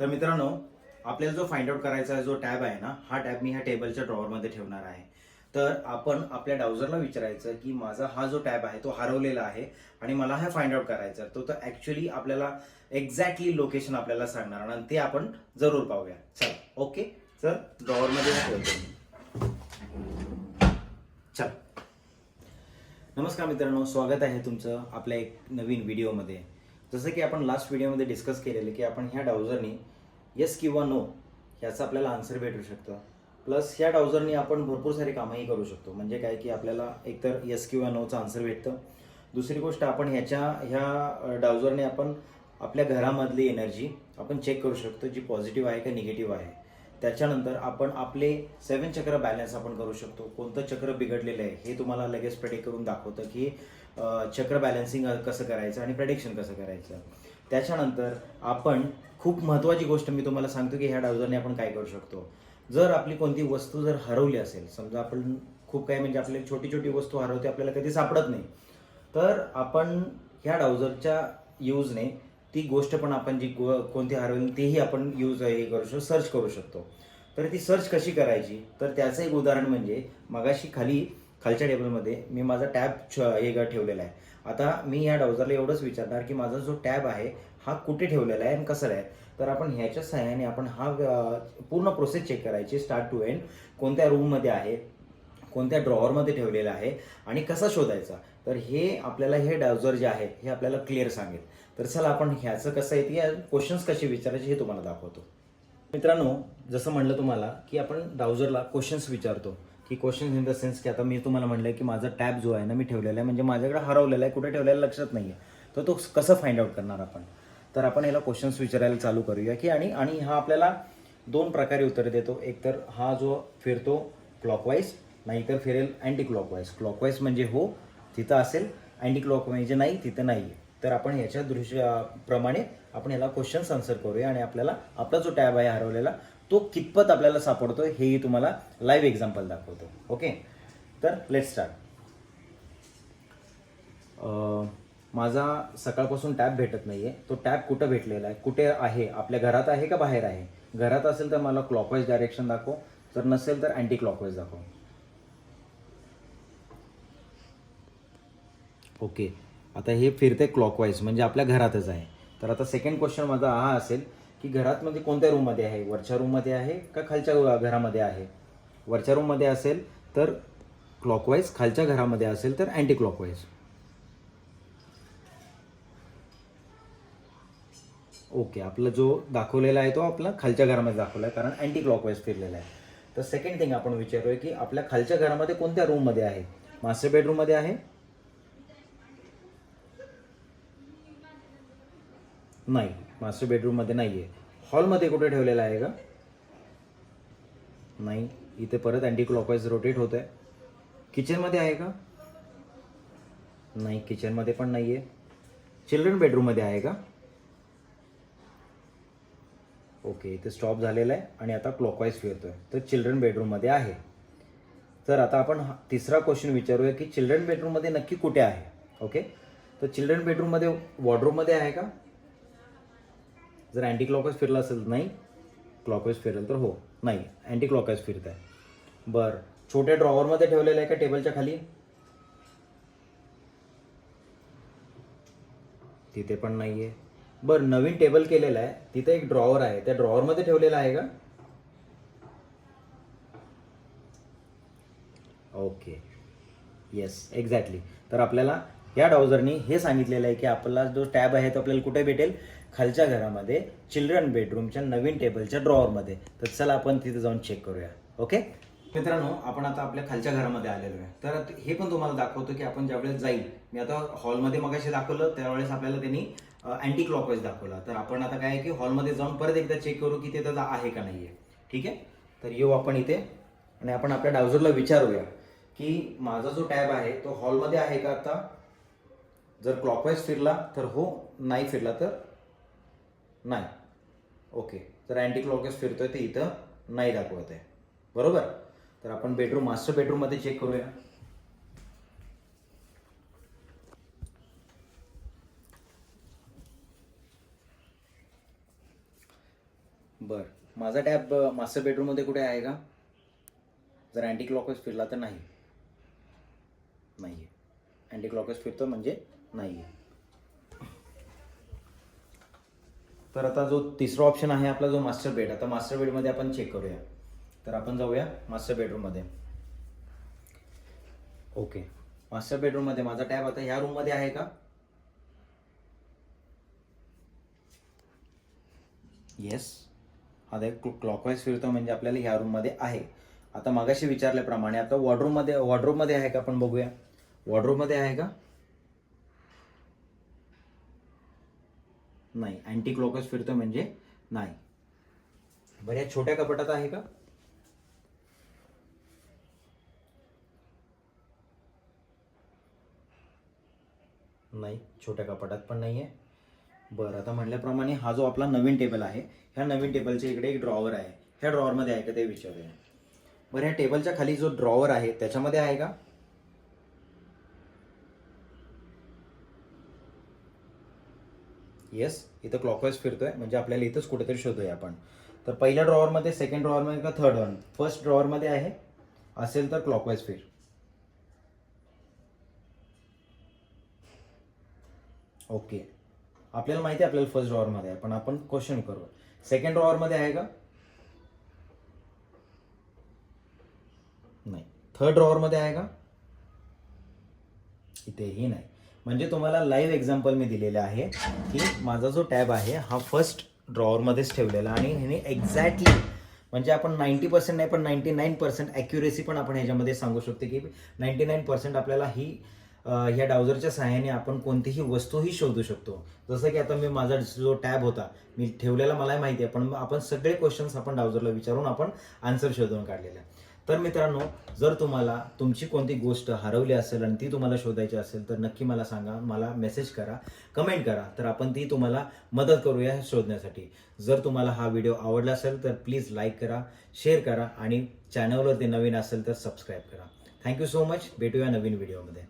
तर मित्रांनो आपल्याला जो फाइंड आउट करायचा जो टॅब आहे ना हा टॅब मी ह्या टेबलच्या ड्रॉवरमध्ये ठेवणार आहे. तर आपण आपल्या डाउझरला विचारायचं की माझा हा जो टॅब आहे तो हरवलेला आहे आणि मला हा फाइंड आउट करायचा आहे. तो तर ऍक्च्युली आपल्याला एक्झॅक्टली लोकेशन आपल्याला सांगणार आणि ते आपण जरूर पाहूया. चल ओके चल ड्रॉवरमध्ये ठेवतो चल. नमस्कार मित्रांनो स्वागत आहे तुमचं आपल्या एक नवीन व्हिडिओमध्ये जसं की आपण लास्ट व्हिडिओमध्ये डिस्कस केलेलं की आपण ह्या डाऊजरनी येस किंवा नो ह्याचा आपल्याला आन्सर भेटू शकतं. प्लस ह्या डाउझरनी आपण भरपूर सारी कामंही करू शकतो. म्हणजे काय की आपल्याला एकतर येस किंवा नोचं आन्सर भेटतं. दुसरी गोष्ट आपण ह्याच्या ह्या डाउझरने आपण आपल्या घरामधली एनर्जी आपण चेक करू शकतो जी पॉझिटिव्ह आहे का निगेटिव्ह आहे. त्याच्यानंतर आपण आपले सेवन चक्र बॅलन्स आपण करू शकतो. कोणतं चक्र बिघडलेलं आहे हे तुम्हाला लगेच प्रेडिक्ट करून दाखवतं की चक्र बॅलन्सिंग कसं करायचं आणि प्रेडिक्शन कसं करायचं? त्याच्यानंतर आपण खूप महत्त्वाची गोष्ट मी तुम्हाला सांगतो की ह्या डाउजरने आपण काय करू शकतो? जर आपली कोणती वस्तू जर हरवली असेल समजा आपण खूप काही म्हणजे आपली छोटी छोटी वस्तू हरवते आपल्याला कधी सापडत नाही तर आपण ह्या डाउजरच्या यूजने ती गोष्ट पण आपण जी गो- कोणती हरवली तेही आपण यूज हे करू शकतो सर्च करू शकतो. तर ती सर्च कशी करायची? तर त्याचं एक उदाहरण म्हणजे मगाशी खाली खालच्या टेबलमध्ये मी माझा टॅब छ हे ग- ठेवलेला आहे. आता मी या डाउझरला एवढंच विचारणार की माझा जो टॅब आहे हा कुठे ठेवलेला आहे आणि कसं आहे? तर आपण ह्याच्या सहाय्याने आपण हा पूर्ण प्रोसेस चेक करायची स्टार्ट टू एंड कोणत्या रूममध्ये आहे कोणत्या ड्रॉवरमध्ये ठेवलेला आहे आणि कसा शोधायचा? तर हे आपल्याला हे डाउझर जे आहे हे आपल्याला क्लिअर सांगेल. तर चला आपण ह्याचं कसं आहे या क्वेश्चन्स कसे विचारायचे हे तुम्हाला दाखवतो. मित्रांनो जसं म्हणलं तुम्हाला की आपण डाउझरला क्वेश्चन्स विचारतो. की क्वेश्चन इन द सेन्स की आता मी तुम्हाला म्हणलं की माझा टॅब जो आहे ना मी ठेवलेला आहे. म्हणजे माझ्याकडे हरवलेला आहे कुठे ठेवलेला लक्षात नाही आहे तर तो कसं फाइंड आउट करणार आपण? तर आपण याला क्वेश्चन्स विचारायला चालू करूया की आणि आणि हा आपल्याला दोन प्रकारे उत्तर देतो. एकतर हा जो फिरतो क्लॉकवाईज नाही तर फिरेल अँटी क्लॉकवाईज क्लॉकवाईज म्हणजे हो तिथं असेल अँटी क्लॉकवाईज म्हणजे नाही तिथं नाही आहे तर आपण ह्याच्या दृश्याप्रमाणे आपण याला क्वेश्चन्स आन्सर करूया आणि आपल्याला आपला जो टॅब आहे हरवलेला तो कितपत आपल्याला सापडतो हेही तुम्हाला लाईव्ह एक्झाम्पल दाखवतो. ओके तर लेट स्टार्ट माझा सकाळपासून टॅब भेटत नाही आहे तो टॅब कुठं भेटलेला आहे? कुठे आहे? आपल्या घरात आहे का बाहेर आहे? घरात असेल तर मला क्लॉकवाईज डायरेक्शन दाखव. जर नसेल तर अँटी क्लॉकवाईज दाखव. ओके आता हे फिरते क्लॉकवाईज म्हणजे आपल्या घरातच आहे. तर आता सेकंड क्वेश्चन माझा हा असेल. की घरात म्हणजे कोणत्या रूममध्ये आहे? वरच्या रूममध्ये आहे का खालच्या घरामध्ये आहे? वरच्या रूममध्ये असेल तर क्लॉकवाईज खालच्या घरामध्ये असेल तर अँटी क्लॉकवाईज ओके आपला जो दाखवलेला आहे तो आपला खालच्या घरामध्ये दाखवला आहे कारण अँटी क्लॉकवाईज फिरलेला आहे. तर सेकंड थिंग आपण विचारूया की आपल्या खालच्या घरामध्ये कोणत्या रूममध्ये आहे? मास्टर बेडरूममध्ये आहे? नाही. मास्टर बेडरूममध्ये नाही आहे हॉलमध्ये कुठे ठेवलेला आहे का? नाही. इथे परत अँटी क्लॉकवाईज रोटेट होत आहे किचनमध्ये आहे का? नाही किचनमध्ये पण नाही आहे चिल्ड्रन बेडरूममध्ये आहे का? ओके इथे स्टॉप झालेला आहे आणि आता क्लॉकवाईज आहे तर चिल्ड्रन बेडरूममध्ये आहे. तर आता आपण हा- तिसरा क्वेश्चन विचारूया की चिल्ड्रन बेडरूममध्ये नक्की कुठे आहे? ओके तर चिल्ड्रन बेडरूममध्ये वॉर्डरूममध्ये आहे का? जर अँटी क्लॉकवाईज फिरला असेल नाही. क्लॉकवाईज फिरेल तर हो. नाही. अँटी क्लॉकवाईज फिरत आहे बरं. छोट्या ड्रॉवरमध्ये ठेवलेलं आहे का टेबलच्या खाली? तिथे पण नाही आहे बरं नवीन टेबल केलेलं आहे. तिथे एक ड्रॉवर आहे. त्या ड्रॉवरमध्ये ठेवलेला आहे का? ओके येस एक्झॅक्टली तर आपल्याला या डाउजरनी हे सांगितलेलं आहे की आपला जो टॅब आहे तो आपल्याला कुठे भेटेल? खालच्या घरामध्ये चिल्ड्रन बेडरूमच्या नवीन टेबलच्या ड्रॉवरमध्ये. तर चला आपण तिथे जाऊन चेक करूया. ओके मित्रांनो आपण आता आपल्या खालच्या घरामध्ये आलेलो आहे. तर हे पण तुम्हाला दाखवतो की आपण ज्यावेळेस जाईल मी आता हॉलमध्ये मग दाखवलं त्यावेळेस आपल्याला त्यांनी अँटी क्लॉकवाईज दाखवला. तर आपण आता काय आहे की हॉलमध्ये जाऊन परत एकदा चेक करू की ते त्याचा आहे का नाही आहे ठीक आहे? तर येऊ आपण इथे आणि आपण आपल्या डाउजरला विचारूया की माझा जो टॅब आहे तो हॉलमध्ये आहे का आता? जर क्लॉकवाईज फिरला तर हो नाही फिरला तर नाही. ओके जर अँटी क्लॉकवाईज फिरतोय ते इथं नाही दाखवत आहे बरोबर? तर आपण बेडरूम मास्टर बेडरूममध्ये चेक करूया. बर. माझा टॅब मास्टर बेडरूममध्ये कुठे आहे का? जर अँटी क्लॉकवाईज फिरला तर नाही. नाही आहे अँटी क्लॉकवाईज फिरतो म्हणजे नाही तर आता जो तिसरा ऑप्शन आहे आपला जो मास्टर बेड आता मास्टर बेडमध्ये आपण चेक करूया. तर आपण जाऊया मास्टर बेडरूममध्ये ओके मास्टर बेडरूममध्ये माझा टॅब आता ह्या रूममध्ये आहे का? येस आता एक क्लॉकवाईज फिरतो म्हणजे आपल्याला ह्या रूममध्ये आहे. आता मागाशी विचारल्याप्रमाणे आता वॉर्डरूममध्ये वॉर्डरूममध्ये आहे का आपण बघूया? वॉर्डरूममध्ये आहे का? नाही. अँटी क्लॉकच फिरतो म्हणजे नाही. बरं या छोट्या कपाटात आहे का? नाही छोट्या कपाटात पण नाही आहे बरं आता म्हटल्याप्रमाणे हा जो आपला नवीन टेबल आहे ह्या नवीन टेबलच्या इकडे एक ड्रॉवर आहे. ह्या ड्रॉवरमध्ये आहे का ते विचारूया. बरं ह्या टेबलच्या खाली जो ड्रॉवर आहे त्याच्यामध्ये आहे का? येस इथं क्लॉकवाईज फिरतोय. म्हणजे आपल्याला इथंच कुठेतरी शोधूया आपण. तर पहिल्या ड्रॉवरमध्ये सेकंड ड्रॉवरमध्ये का थर्ड वन फर्स्ट ड्रॉवरमध्ये आहे. असेल तर क्लॉकवाईज फिर. ओके आपल्याला माहिती आहे आपल्याला फर्स्ट ड्रॉवरमध्ये आहे. पण आपण क्वेश्चन करू सेकंड ड्रॉवरमध्ये आहे का? नाही. थर्ड ड्रॉवरमध्ये आहे का? इथेही नाही. म्हणजे तुम्हाला लाईव्ह एक्झाम्पल मी दिलेलं आहे की माझा जो टॅब आहे हा फर्स्ट ड्रॉवरमध्येच ठेवलेला आणि ह्याने एक्झॅक्टली म्हणजे आपण नाईन्टी पर्सेंट नाही पण नाईन्टी नाईन पर्सेंट ॲक्युरेसी पण आपण ह्याच्यामध्ये सांगू शकतो की नाईन्टी नाईन पर्सेंट आपल्याला ही ह्या डाउझरच्या सहाय्याने आपण कोणतीही वस्तूही शोधू शकतो जसं की आता मी माझा जो टॅब होता मी ठेवलेला मलाही माहिती आहे पण आपण सगळे क्वेश्चन्स आपण डाउझरला विचारून आपण आन्सर शोधून काढलेले आहे. तर मित्रांनो जर तुम्हाला तुमची कोणती गोष्ट हरवली असेल आणि ती तुम्हाला शोधायची असेल तर नक्की मला सांगा मला मेसेज करा कमेंट करा. तर आपण ती तुम्हाला मदत करूया शोधण्यासाठी. जर तुम्हाला हा व्हिडिओ आवडला असेल तर प्लीज लाईक करा शेअर करा आणि चॅनलवर ते नवीन असेल तर सबस्क्राईब करा. थँक्यू सो मच भेटूया नवीन व्हिडिओमध्ये